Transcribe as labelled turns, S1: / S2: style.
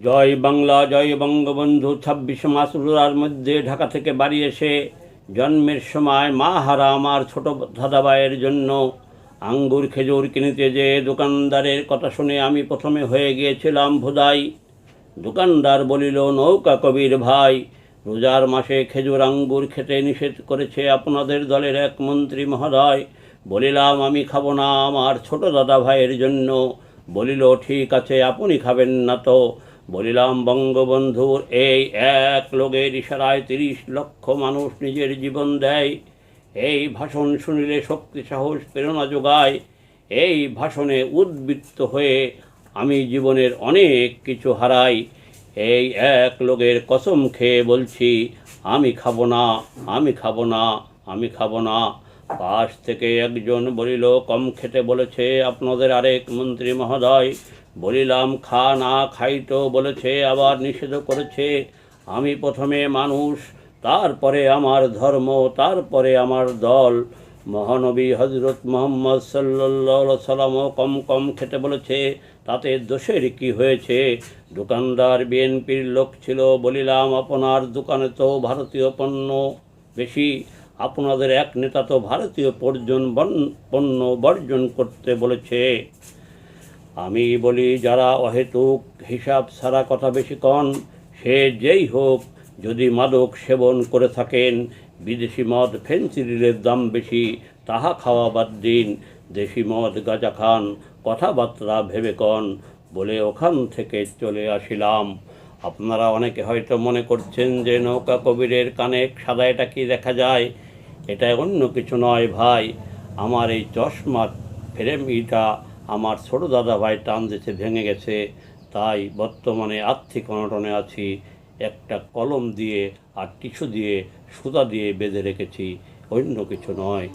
S1: জয় বাংলা, জয় বঙ্গবন্ধু ছাব্বিশে রোজার মধ্যে ঢাকা থেকে বাড়ি এসে জন্মের সময় মা হারা আমার ছোট দাদাভাইয়ের জন্য আঙ্গুর, খেজুর কিনতে যে দোকানদারের কথা শুনে আমি প্রথমে হয়ে গিয়েছিলাম ভোদাই। দোকানদার বলিল, নৌকা কবির ভাই, রোজার মাসে খেজুর আঙ্গুর খেতে নিষেধ করেছে আপনাদের দলের এক মন্ত্রী মহোদয়। বলিলাম, আমি খাব না আমার ছোট দাদা ভাইয়ের জন্য। বলিল, ঠিক আছে, আপনি খাবেন না তো। বলিলাম বঙ্গবন্ধুর এই এক লোকের ইশারায় তিরিশ লক্ষ মানুষ নিজের জীবন দেয়। এই ভাষণ শুনিলে শক্তি, সাহস, প্রেরণা যোগায়। এই ভাষণে উদ্বৃত্ত হয়ে আমি জীবনের অনেক কিছু হারাই। এই এক লোকের কসম খেয়ে বলছি, আমি খাব না, আমি খাব না, আমি খাব না। পাশ থেকে একজন বলিল, কম খেতে বলেছে আপনাদের আরেক মন্ত্রী মহোদয়। বলিলাম, খা না খাইতো বলেছে, আবার নিষেধ করেছে। আমি প্রথমে মানুষ, তারপরে আমার ধর্ম, তারপরে আমার দল। মহানবী হজরত মোহাম্মদ সাল্লাহ সাল্লামও কম কম খেতে বলেছে, তাতে দোষের কি হয়েছে? দোকানদার, বিএনপির লোক ছিল, বলিলাম, আপনার দোকানে তো ভারতীয় পণ্য বেশি, আপনাদের এক নেতা তো ভারতীয় পর্যন পণ্য বর্জন করতে বলেছে। আমি বলি, যারা অহেতুক হিসাব ছাড়া কথা বেশি কন, সে যেই হোক, যদি মাদক সেবন করে থাকেন, বিদেশি মদ ফেন্সিডিলের দাম বেশি, তাহা খাওয়া বাদ দিন। দেশি মদ গাঁজা খান, কথাবার্তা ভেবে কন, বলে ওখান থেকে চলে আসিলাম। আপনারা অনেকে হয়তো মনে করছেন যে নৌকা কবিরের কানে সাদা এটা কি দেখা যায়? এটা অন্য কিছু নয় ভাই। আমার এই চশমা ফ্রেমইটা আমার ছোট দাদা ভাই টান দিতে ভেঙে গেছে। তাই বর্তমানে আর্থিক অনটনে আছি। একটা কলম দিয়ে আর টিস্যু দিয়ে সুতা দিয়ে বেঁধে রেখেছি। অন্য কিছু নয়।